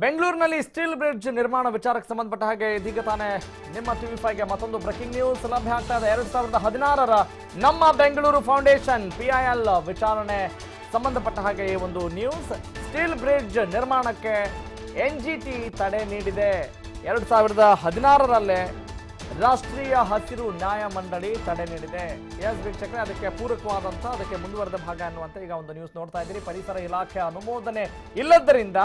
ಬೆಂಗಳೂರಿನಲ್ಲಿ steel bridge ನಿರ್ಮಾಣ ವಿಚಾರಕ್ಕೆ ಸಂಬಂಧಪಟ್ಟ ಹಾಗೆ ಇದೀಗ ತಾನೇ ನಿಮ್ಮ ಟಿವಿ ಫೈವ್ಗೆ ಮತ್ತೊಂದು ಬ್ರೇಕಿಂಗ್ ನ್ಯೂಸ್. ಲಭ್ಯ ಆಗ್ತಾ ಇದೆ. ಎರಡ್ ಸಾವಿರದ ಹದಿನಾರರ ನಮ್ಮ ಬೆಂಗಳೂರು ಫೌಂಡೇಶನ್ ಪಿಐಎಲ್ ವಿಚಾರಣೆ ಸಂಬಂಧಪಟ್ಟ ಹಾಗೆ ಈ ಒಂದು ನ್ಯೂಸ್. ಸ್ಟೀಲ್ ಬ್ರಿಡ್ಜ್ ನಿರ್ಮಾಣಕ್ಕೆ ಎನ್ ಜಿ ಟಿ ತಡೆ ನೀಡಿದೆ. ಎರಡ್ ಸಾವಿರದ ಹದಿನಾರರಲ್ಲೇ ರಾಷ್ಟ್ರೀಯ ಹಸಿರು ನ್ಯಾಯ ಮಂಡಳಿ ತಡೆ ನೀಡಿದೆ. ಎಸ್ ವೀಕ್ಷಕರೆ, ಅದಕ್ಕೆ ಪೂರಕವಾದಂಥ, ಅದಕ್ಕೆ ಮುಂದುವರೆದ ಭಾಗ ಅನ್ನುವಂತೆ ಈಗ ಒಂದು ನ್ಯೂಸ್ ನೋಡ್ತಾ ಇದ್ದೀರಿ. ಪರಿಸರ ಇಲಾಖೆ ಅನುಮೋದನೆ ಇಲ್ಲದ್ದರಿಂದ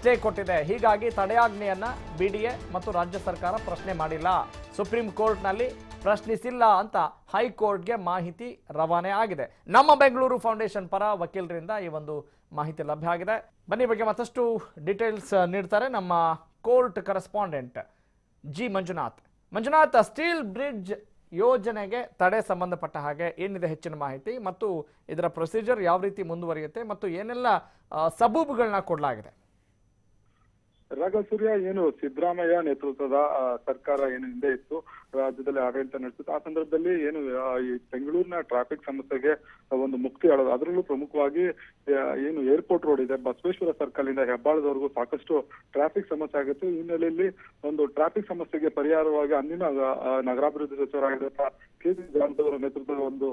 ಸ್ಟೇ ಕೊಟ್ಟಿದೆ. ಹೀಗಾಗಿ ತಡೆಯಾಜ್ಞೆಯನ್ನ ಬಿಡಿಎ ಮತ್ತು ರಾಜ್ಯ ಸರ್ಕಾರ ಪ್ರಶ್ನೆ ಮಾಡಿಲ್ಲ. ಸುಪ್ರೀಂ ಕೋರ್ಟ್ನಲ್ಲಿ ಪ್ರಶ್ನಿಸಿಲ್ಲ ಅಂತ ಹೈಕೋರ್ಟ್ಗೆ ಮಾಹಿತಿ ರವಾನೆ ಆಗಿದೆ. ನಮ್ಮ ಬೆಂಗಳೂರು ಫೌಂಡೇಶನ್ ಪರ ವಕೀಲರಿಂದ ಈ ಒಂದು ಮಾಹಿತಿ ಲಭ್ಯ ಆಗಿದೆ. ಬನ್ನಿ ಬಗ್ಗೆ ಮತ್ತಷ್ಟು ಡೀಟೇಲ್ಸ್ ನೀಡ್ತಾರೆ ನಮ್ಮ court correspondent G. Manjunath. Manjunath, steel bridge ಯೋಜನೆಗೆ ತಡೆ ಸಂಬಂಧಪಟ್ಟ ಹಾಗೆ ಏನಿದೆ ಹೆಚ್ಚಿನ ಮಾಹಿತಿ ಮತ್ತು ಇದರ ಪ್ರೊಸೀಜರ್ ಯಾವ ರೀತಿ ಮುಂದುವರಿಯುತ್ತೆ ಮತ್ತು ಏನೆಲ್ಲ ಸಬೂಬುಗಳನ್ನ ಕೊಡಲಾಗಿದೆ? ರಾಘವ್ ಸೂರ್ಯ ಏನು ಸಿದ್ದರಾಮಯ್ಯ ನೇತೃತ್ವದ ಸರ್ಕಾರ ಏನು ಹಿಂದೆ ಇತ್ತು ರಾಜ್ಯದಲ್ಲಿ ಆಡಳಿತ ನಡೆಸಿತ್ತು ಆ ಸಂದರ್ಭದಲ್ಲಿ ಏನು ಈ ಬೆಂಗಳೂರಿನ ಟ್ರಾಫಿಕ್ ಸಮಸ್ಯೆಗೆ ಒಂದು ಮುಕ್ತಿ ಹೇಳೋದು ಅದರಲ್ಲೂ ಪ್ರಮುಖವಾಗಿ ಏನು ಏರ್ಪೋರ್ಟ್ ರೋಡ್ ಇದೆ. ಬಸವೇಶ್ವರ ಸರ್ಕಲ್ ಇಂದ ಹೆಬ್ಬಾಳದವರೆಗೂ ಸಾಕಷ್ಟು ಟ್ರಾಫಿಕ್ ಸಮಸ್ಯೆ ಆಗುತ್ತೆ. ಈ ಹಿನ್ನೆಲೆಯಲ್ಲಿ ಒಂದು ಟ್ರಾಫಿಕ್ ಸಮಸ್ಯೆಗೆ ಪರಿಹಾರವಾಗಿ ಅಂದಿನ ನಗರಾಭಿವೃದ್ಧಿ ಸಚಿವರಾಗಿರುವ ಕೆ ಸಿ ನೇತೃತ್ವದ ಒಂದು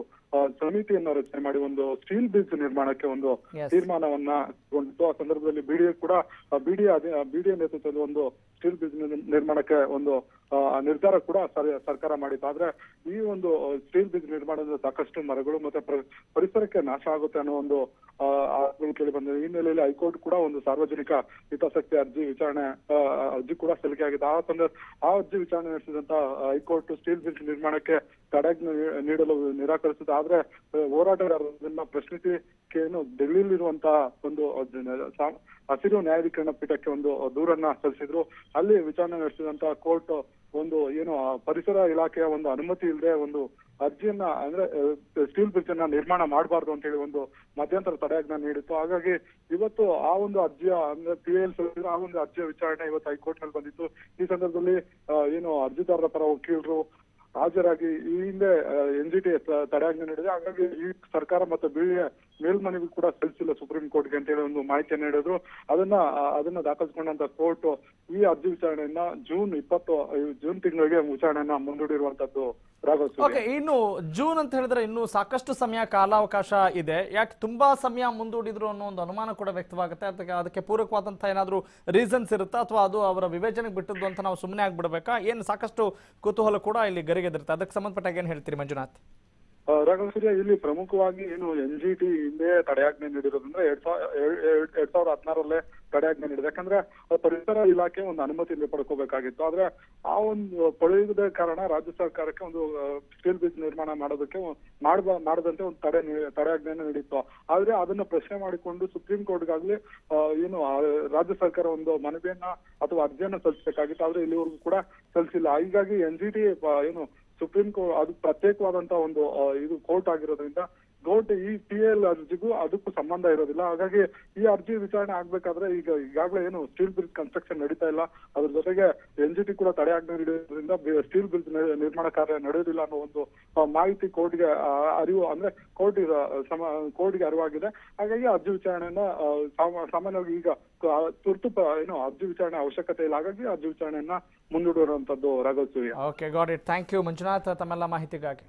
ಸಮಿತಿಯನ್ನು ರಚನೆ ಮಾಡಿ ಒಂದು ಸ್ಟೀಲ್ ಬ್ರಿಡ್ಜ್ ನಿರ್ಮಾಣಕ್ಕೆ ಒಂದು. ತೀರ್ಮಾನವನ್ನ ಗೊಂಡಿತ್ತು ಆ ಸಂದರ್ಭದಲ್ಲಿ ಬಿಡಿಎ ಕೂಡ ಬಿಡಿಎ ಬಿಡಿಎ ನೇತೃತ್ವದ ಒಂದು ಸ್ಟೀಲ್ ಬ್ರಿಡ್ಜ್ ನಿರ್ಮಾಣಕ್ಕೆ ಒಂದು ನಿರ್ಧಾರ ಕೂಡ ಸರ್ಕಾರ ಮಾಡಿತ್ತು. ಆದ್ರೆ ಈ ಒಂದು ಸ್ಟೀಲ್ ಬ್ರಿಡ್ಜ್ ನಿರ್ಮಾಣದಿಂದ ಸಾಕಷ್ಟು ಮರಗಳು ಮತ್ತೆ ಪರಿಸರಕ್ಕೆ ನಾಶ ಆಗುತ್ತೆ ಅನ್ನೋ ಒಂದು ಕೇಳಿ ಬಂದಿದೆ. ಈ ಹಿನ್ನೆಲೆಯಲ್ಲಿ ಹೈಕೋರ್ಟ್ ಕೂಡ ಒಂದು ಸಾರ್ವಜನಿಕ ಹಿತಾಸಕ್ತಿ ಅರ್ಜಿ ವಿಚಾರಣೆ ಅರ್ಜಿ ಕೂಡ ಸಲ್ಲಿಕೆ ಆಗಿದೆ ಆ ಸಂದರ್ಭ, ಆ ಅರ್ಜಿ ವಿಚಾರಣೆ ನಡೆಸಿದಂತ ಹೈಕೋರ್ಟ್ ಸ್ಟೀಲ್ ಬ್ರಿಡ್ಜ್ ನಿರ್ಮಾಣಕ್ಕೆ ತಡೆ ನೀಡಲು ನಿರಾಕರಿಸಿದೆ ಆದ್ರೆ ಹೋರಾಟಗಾರರನ್ನ ಪ್ರಶ್ನಿಸಿ ಏನು ಡೆಲ್ಲಿಲಿರುವಂತಹ ಒಂದು ಹಸಿರು ನ್ಯಾಯಾಧೀಕರಣ ಪೀಠಕ್ಕೆ ಒಂದು ದೂರನ್ನ ಸಲ್ಲಿಸಿದ್ರು. ಅಲ್ಲಿ ವಿಚಾರಣೆ ನಡೆಸಿದಂತಹ ಕೋರ್ಟ್ ಒಂದು, ಏನು ಪರಿಸರ ಇಲಾಖೆಯ ಒಂದು ಅನುಮತಿ ಇಲ್ಲದೆ ಒಂದು ಅರ್ಜಿಯನ್ನ, ಅಂದ್ರೆ ಸ್ಟೀಲ್ ಬ್ರಿಡ್ಜ್ ಅನ್ನ ನಿರ್ಮಾಣ ಮಾಡಬಾರ್ದು ಅಂತ ಹೇಳಿ ಒಂದು ಮಧ್ಯಂತರ ತಡೆಯಾಜ್ಞೆ ನೀಡಿತ್ತು. ಹಾಗಾಗಿ ಇವತ್ತು ಆ ಒಂದು ಅರ್ಜಿಯ, ಅಂದ್ರೆ ಪಿ ಎಲ್ ಆ ಒಂದು ಅರ್ಜಿಯ ವಿಚಾರಣೆ ಇವತ್ತು ಹೈಕೋರ್ಟ್ನಲ್ಲಿ ಬಂದಿತ್ತು. ಈ ಸಂದರ್ಭದಲ್ಲಿ ಏನು, ಅರ್ಜಿದಾರರ ಪರ ವಕೀಲರು ಹಾಜರಾಗಿ ಈ ಹಿಂದೆ ಎನ್ ಜಿ ಟಿ ತಡೆಯಾಜ್ಞೆ ನೀಡಿದೆ ಹಾಗಾಗಿ ಈ ಸರ್ಕಾರ ಮತ್ತು ಬಿಳಿಯ ಮೇಲ್ಮನವಿ ಕೂಡ ಸಲ್ಲಿಸಿಲ್ಲ ಸುಪ್ರೀಂ ಕೋರ್ಟ್ಗೆ ಅಂತ ಹೇಳಿ ಒಂದು ಮಾಹಿತಿ ನೀಡಿದ್ರು ಅದನ್ನ ಅದನ್ನ ದಾಖಲಿಸಿಕೊಂಡಂತ ಕೋರ್ಟ್ ಈ ಅರ್ಜಿ ವಿಚಾರಣೆಯನ್ನ ಜೂನ್ ಇಪ್ಪತ್ತು ಜೂನ್ ತಿಂಗಳಿಗೆ ವಿಚಾರಣೆಯನ್ನ ಮುಂದೂಡಿರುವಂತದ್ದು. ಓಕೆ, ಇನ್ನು ಜೂನ್ ಅಂತ ಹೇಳಿದ್ರೆ ಇನ್ನು ಸಾಕಷ್ಟು ಸಮಯ ಕಾಲಾವಕಾಶ ಇದೆ. ಯಾಕೆ ತುಂಬಾ ಸಮಯ ಮುಂದೂಡಿದ್ರು ಅನ್ನೋ ಒಂದು ಅನುಮಾನ ಕೂಡ ವ್ಯಕ್ತವಾಗುತ್ತೆ. ಅದಕ್ಕೆ ಅದಕ್ಕೆ ಪೂರಕವಾದಂತಹ ಏನಾದರೂ ರೀಸನ್ಸ್ ಇರುತ್ತಾ ಅಥವಾ ಅದು ಅವರ ವಿವೇಚನೆಗೆ ಬಿಟ್ಟದ್ದು ಅಂತ ನಾವು ಸುಮ್ಮನೆ ಆಗ್ಬಿಡ್ಬೇಕಾ? ಏನು ಸಾಕಷ್ಟು ಕುತೂಹಲ ಕೂಡ ಇಲ್ಲಿ ಗರಿಗೆದಿರುತ್ತೆ. ಅದಕ್ಕೆ ಸಂಬಂಧಪಟ್ಟಾಗ ಏನು ಹೇಳ್ತೀರಿ ಮಂಜುನಾಥ್? ರಾಘವ್ ಸೂರ್ಯ ಇಲ್ಲಿ ಪ್ರಮುಖವಾಗಿ ಏನು ಎನ್ ಜಿ ಟಿ ಹಿಂದೆ ತಡೆಯಾಜ್ಞೆ ನೀಡಿರೋದಂದ್ರೆ ಎರಡ್ ಸಾವಿರ ಎರಡ್ ಸಾವಿರದ ಹದಿನಾರಲ್ಲೇ ತಡೆಯಾಜ್ಞೆ ನೀಡಿದೆ. ಯಾಕಂದ್ರೆ ಪರಿಸರ ಇಲಾಖೆ ಒಂದು ಅನುಮತಿಯಿಂದ ಪಡ್ಕೋಬೇಕಾಗಿತ್ತು. ಆದ್ರೆ ಆ ಒಂದು ಪಡೆಯದ ಕಾರಣ ರಾಜ್ಯ ಸರ್ಕಾರಕ್ಕೆ ಒಂದು ಸ್ಟೀಲ್ ಬ್ರಿಡ್ಜ್ ನಿರ್ಮಾಣ ಮಾಡೋದಕ್ಕೆ ಮಾಡ್ಬ, ಮಾಡದಂತೆ ಒಂದು ತಡೆ ತಡೆಯಾಜ್ಞೆಯನ್ನು ನೀಡಿತ್ತು. ಆದ್ರೆ ಅದನ್ನ ಪ್ರಶ್ನೆ ಮಾಡಿಕೊಂಡು ಸುಪ್ರೀಂ ಕೋರ್ಟ್ಗಾಗ್ಲಿ ಏನು ರಾಜ್ಯ ಸರ್ಕಾರ ಒಂದು ಮನವಿಯನ್ನ ಅಥವಾ ಅರ್ಜಿಯನ್ನ ಸಲ್ಲಿಸಬೇಕಾಗಿತ್ತು. ಆದ್ರೆ ಇಲ್ಲಿವರೆಗೂ ಕೂಡ ಸಲ್ಲಿಸಿಲ್ಲ. ಹೀಗಾಗಿ ಎನ್ ಜಿ ಟಿ ಏನು ಸುಪ್ರೀಂ ಕೋರ್ಟ್ ಅದು ಪ್ರತ್ಯೇಕವಾದಂತಹ ಒಂದು ಇದು ಕೋರ್ಟ್ ಆಗಿರೋದ್ರಿಂದ ಕೋರ್ಟ್ ಈ ಪಿ ಎಲ್ ಅರ್ಜಿಗೂ ಅದಕ್ಕೂ ಸಂಬಂಧ ಇರೋದಿಲ್ಲ. ಹಾಗಾಗಿ ಈ ಅರ್ಜಿ ವಿಚಾರಣೆ ಆಗ್ಬೇಕಾದ್ರೆ ಈಗ ಈಗಾಗಲೇ ಏನು ಸ್ಟೀಲ್ ಬ್ರಿಡ್ಜ್ ಕನ್ಸ್ಟ್ರಕ್ಷನ್ ನಡೀತಾ ಇಲ್ಲ. ಅದ್ರ ಜೊತೆಗೆ ಎನ್ ಜಿ ಟಿ ಕೂಡ ತಡೆಯಾಜ್ಞೆ ಹಿಡಿಯೋದ್ರಿಂದ ಸ್ಟೀಲ್ ಬ್ರಿಡ್ಜ್ ನಿರ್ಮಾಣ ಕಾರ್ಯ ನಡೆಯೋದಿಲ್ಲ ಅನ್ನೋ ಒಂದು ಮಾಹಿತಿ ಕೋರ್ಟ್ಗೆ ಅರಿವು ಅಂದ್ರೆ ಕೋರ್ಟ್ ಕೋರ್ಟ್ಗೆ ಅರಿವಾಗಿದೆ. ಹಾಗಾಗಿ ಅರ್ಜಿ ವಿಚಾರಣೆಯನ್ನ ಸಾಮಾನ್ಯವಾಗಿ ಈಗ ತುರ್ತು ಏನು ಅರ್ಜಿ ವಿಚಾರಣೆ ಅವಶ್ಯಕತೆ ಇಲ್ಲ. ಹಾಗಾಗಿ ಅರ್ಜಿ ವಿಚಾರಣೆಯನ್ನ ಮುಂದೂಡಿರುವಂತದ್ದು Raghav Surya. Okay got it thank you Manjunath, ತಮ್ಮೆಲ್ಲ ಮಾಹಿತಿಗಾಗಿ.